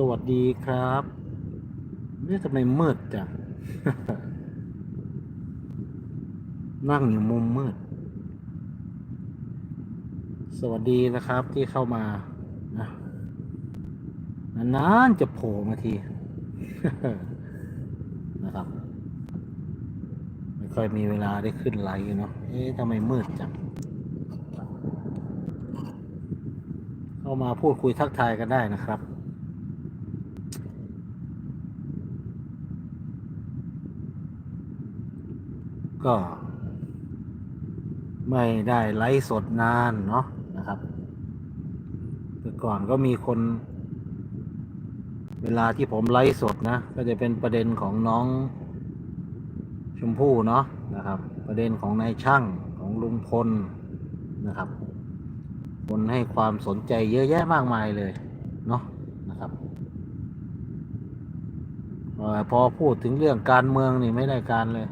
สวัสดีครับเนี่ยทำไมมืดจัง นั่งอยู่มุมมืด สวัสดีนะครับที่เข้ามานะนานๆจะโผล่มาที นะครับ ไม่ค่อยมีเวลาได้ขึ้นไลฟ์เนาะ เอ๊ะทำไมมืดจัง เข้ามาพูดคุยทักทายกันได้นะครับ ก็ ไม่ได้ไลฟ์สดนานเนาะนะครับแต่ก่อนก็มีคน เวลาที่ผมไลฟ์สดนะ ก็จะเป็นประเด็นของน้อง ชมพู่เนาะนะครับ ประเด็นของนายช่างของลุงพลนะครับ คนให้ความสนใจเยอะแยะมากมายเลยเนาะนะครับพอพูดถึงเรื่องการเมืองนี่ไม่ได้การเลย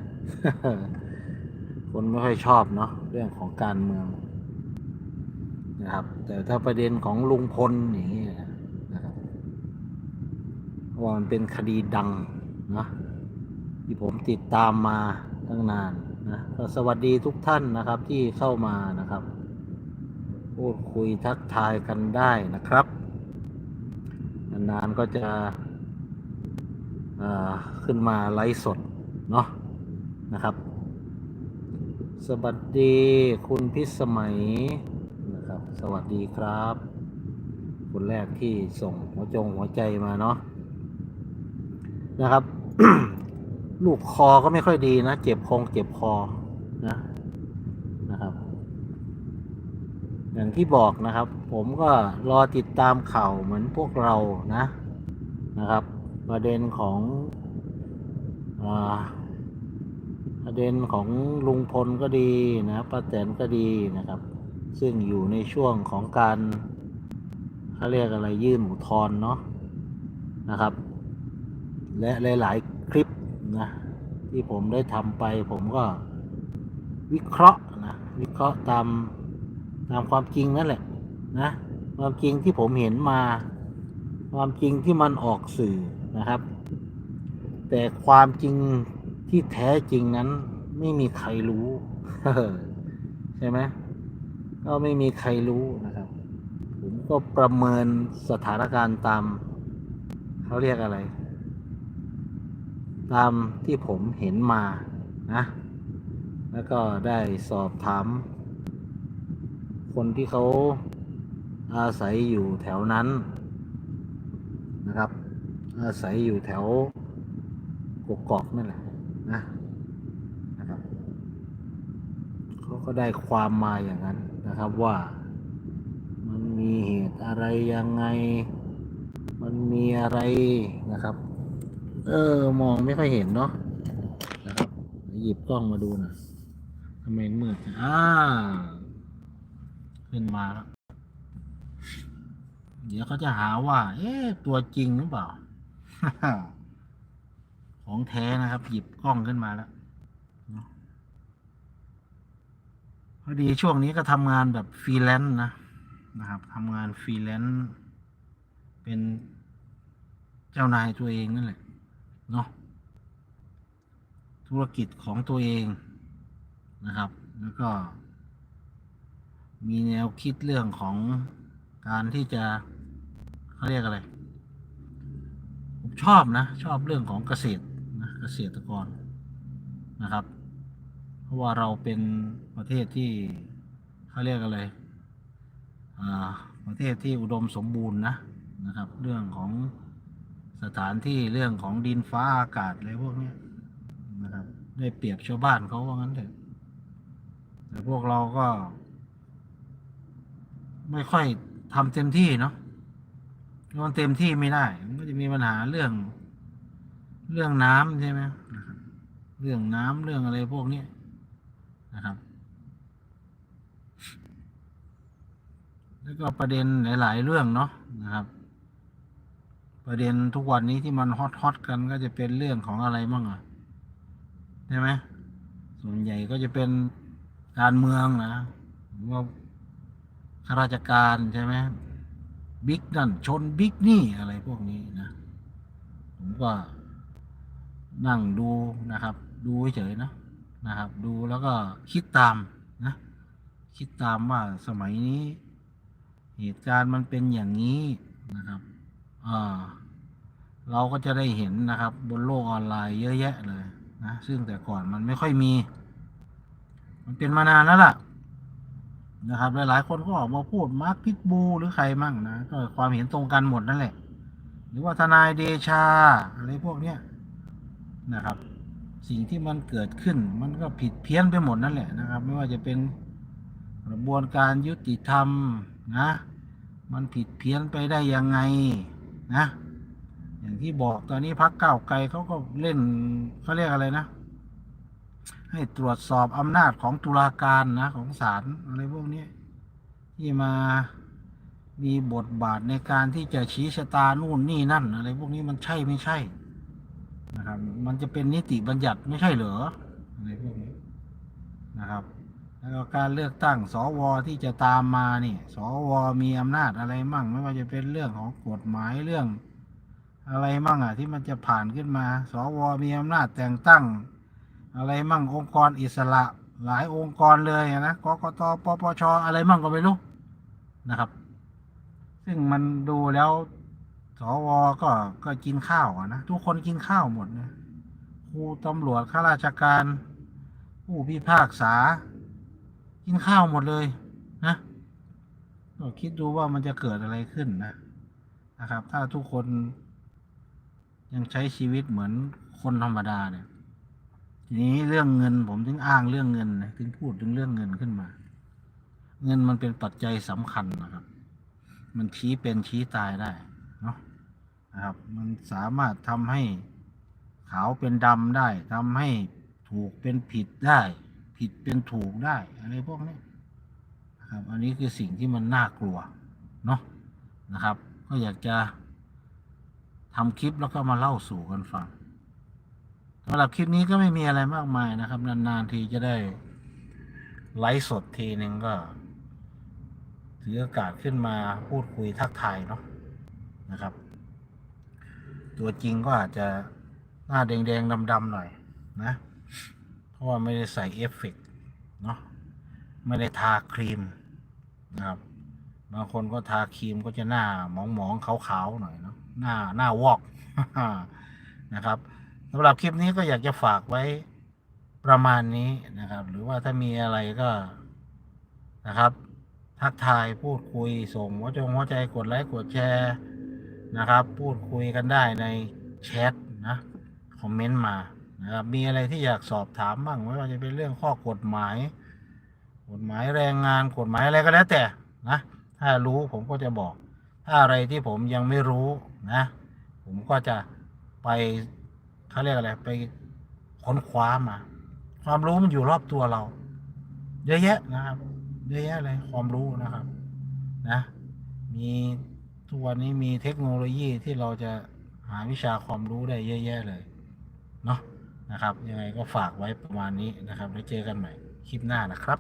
คนไม่ค่อยชอบเนาะเรื่องของการเมืองนะครับ แต่ถ้าประเด็นของลุงพลอย่างนี้นะครับว่ามันเป็นคดีดังนะที่ผมติดตามมาตั้งนานนะก็สวัสดีทุกท่านนะครับที่เข้ามานะครับ พูดคุยทักทายกันได้นะครับนานๆก็จะขึ้นมาไลฟ์สดเนาะนะครับ สวัสดีคุณพิสมัยนะครับ สวัสดีครับ คนแรกที่ส่งหัวจงหัวใจมาเนาะนะครับ ลูกคอก็ไม่ค่อยดีนะ เจ็บคงเจ็บคอนะนะครับ อย่างที่บอกนะครับ ผมก็รอติดตามข่าวเหมือนพวกเรานะนะครับ ประเด็นของอา ประเด็นของลุงพลก็ดีนะป้าแตนก็ดีนะครับ ซึ่งอยู่ในช่วงของการเขาเรียกอะไรยื่นอุทธรณ์เนาะนะครับ และหลาย ๆ คลิปนะที่ผมได้ทำไปผมก็วิเคราะห์นะวิเคราะห์ตามตามความจริงนั่นแหละนะความจริงที่ผมเห็นมา ความจริงที่มันออกสื่อนะครับ แต่ความจริง ที่แท้จริงนั้นไม่มีใครรู้ใช่ไหมก็ไม่มีใครรู้นะครับ ผมก็ประเมินสถานการณ์ตาม เขาเรียกอะไร ตามที่ผมเห็นมานะ แล้วก็ได้สอบถาม คนที่เขาอาศัยอยู่แถวนั้นนะครับ อาศัยอยู่แถวกกอกนั่นแหละ นะนะครับเขาก็ได้ความมาอย่างนั้นนะครับว่ามันมีเหตุอะไรยังไง มันมีอะไรนะครับ เออ มองไม่ค่อยเห็นเนาะนะครับหยิบกล้องมาดูหน่อยทำไมมืดอ่าขึ้นมาแล้วเดี๋ยวเขาจะหาว่า เอ๊ะ ตัวจริงหรือเปล่า ของแท้นะครับ หยิบกล้องขึ้นมาแล้วพอดีช่วงนี้ก็ทำงานแบบฟรีแลนซ์นะนะครับทำงานฟรีแลนซ์เป็นเจ้านายตัวเองนั่นแหละเนาะธุรกิจของตัวเองนะครับ แล้วก็ มีแนวคิดเรื่องของการที่จะเขาเรียกอะไร ผมชอบนะ ชอบเรื่องของเกษตร กษตรกรนะครับ เพราะว่าเราเป็นประเทศที่เขาเรียกอะไรประเทศที่อุดมสมบูรณ์นะนะครับ เรื่องของสถานที่เรื่องของดินฟ้าอากาศอะไรพวกนี้นะครับ ได้เปรียบชาวบ้านเขาว่างั้นเถอะแต่พวกเราก็ ไม่ค่อยทำเต็มที่เนาะมันเต็มที่ไม่ได้ มันก็จะมีปัญหาเรื่อง เรื่องน้ำใช่ไหมนะครับ เรื่องน้ำเรื่องอะไรพวกนี้นะครับ แล้วก็ประเด็นหลาย ๆ เรื่องเนาะนะครับ ประเด็นทุกวันนี้ที่มันฮอตฮอตกันก็จะเป็นเรื่องของอะไรบ้างอะใช่ไหมส่วนใหญ่ก็จะเป็นการเมืองนะว่าข้าราชการใช่ไหมบิ๊กนั่นชนบิ๊กนี่อะไรพวกนี้นะผมก็ นั่งดูนะครับ ดูเฉยๆนะนะครับ ดูแล้วก็คิดตามนะ คิดตามว่าสมัยนี้ เหตุการณ์มันเป็นอย่างนี้นะครับอ่าเราก็จะได้เห็นนะครับ บนโลกออนไลน์เยอะแยะเลยนะซึ่งแต่ก่อนมันไม่ค่อยมี มันเป็นมานานแล้วล่ะนะครับ หลายๆ คนก็ออกมาพูดมาร์คพิทบูหรือใครมั่งนะก็ความเห็นตรงกันหมดนั่นแหละ หรือว่าทนายเดชาอะไรพวกเนี้ย นะครับ สิ่งที่มันเกิดขึ้น มันก็ผิดเพี้ยนไปหมดนั่นแหละนะครับ ไม่ว่าจะเป็นกระบวนการยุติธรรมนะ มันผิดเพี้ยนไปได้ยังไงนะ อย่างที่บอกตอนนี้พักเก้าไกลเขาก็เล่นเขาเรียกอะไรนะ ให้ตรวจสอบอำนาจของตุลาการนะของศาลอะไรพวกนี้ที่มามีบทบาทในการที่จะชี้ชะตานู่นนี่นั่นอะไรพวกนี้มันใช่ไม่ใช่ นะครับ มันจะเป็นนิติบัญญัติไม่ใช่เหรออะไรพวกนี้นะครับ แล้วก็การเลือกตั้งสวที่จะตามมานี่สวมีอำนาจอะไรมั่ง ไม่ว่าจะเป็นเรื่องของกฎหมายเรื่อง อะไรมั่งอะที่มันจะผ่านขึ้นมา สวมีอำนาจแต่งตั้ง อะไรมั่งองค์กรอิสระหลายองค์กรเลยนะกกตปปชอะไรมั่งก็ไม่รู้นะครับ ซึ่งมันดูแล้ว วก็ก็กินข้าวนะทุกคนกินข้าวหมดนะครูตำรวจข้าราชการ ผู้พิพากษา กินข้าวหมดเลยนะก็คิดดูว่ามันจะเกิดอะไรขึ้นนะนะครับ ถ้าทุกคนยังใช้ชีวิตเหมือนคนธรรมดาเนี่ยทีนี้เรื่องเงินผมถึงอ้างเรื่องเงินนะถึงพูดถึงเรื่องเงินขึ้นมา เงินมันเป็นปัจจัยสำคัญนะครับ มันชี้เป็นชี้ตายได้เนาะ นะครับ มันสามารถทำให้ขาวเป็นดำได้ทำให้ถูกเป็นผิดได้ ผิดเป็นถูกได้ อะไรพวกนี้ครับ อันนี้คือสิ่งที่มันน่ากลัวเนาะนะครับ ก็อยากจะทำคลิปแล้วก็มาเล่าสู่กันฟังสำหรับคลิปนี้ก็ไม่มีอะไรมากมายนะครับ นานๆทีจะได้ไลฟ์สดทีหนึ่งก็ถือโอกาสขึ้นมาพูดคุยทักทายเนาะนะครับ ตัวจริงก็อาจจะหน้าแดงๆดำๆหน่อยนะ เพราะว่าไม่ได้ใส่เอฟเฟกต์เนาะไม่ได้ทาครีมนะครับ บางคนก็ทาครีมก็จะหน้าหมองๆขาวๆหน่อยเนาะหน้าหน้าวอกนะครับสำหรับคลิปนี้ก็อยากจะฝากไว้ประมาณนี้นะครับ หรือว่าถ้ามีอะไรก็นะครับ ทักทายพูดคุยส่งหัวจงหัวใจกดไลค์กดแชร์ นะครับ พูดคุยกันได้ในแชทนะคอมเมนต์มานะครับมีอะไรที่อยากสอบถามบ้างไม่ว่าจะเป็นเรื่องข้อกฎหมาย กฎหมายแรงงานกฎหมายอะไรก็แล้วแต่นะถ้ารู้ผมก็จะบอก ถ้าอะไรที่ผมยังไม่รู้นะ ผมก็จะไปเขาเรียกอะไรไปค้นคว้ามา ความรู้มันอยู่รอบตัวเรา เยอะแยะนะครับ เยอะแยะเลยความรู้นะครับ นะ มี ทุกวันนี้มีเทคโนโลยีที่เราจะหาวิชาความรู้ได้เยอะแยะเลย เนาะนะครับ ยังไงก็ฝากไว้ประมาณนี้นะครับ แล้วเจอกันใหม่คลิปหน้านะครับ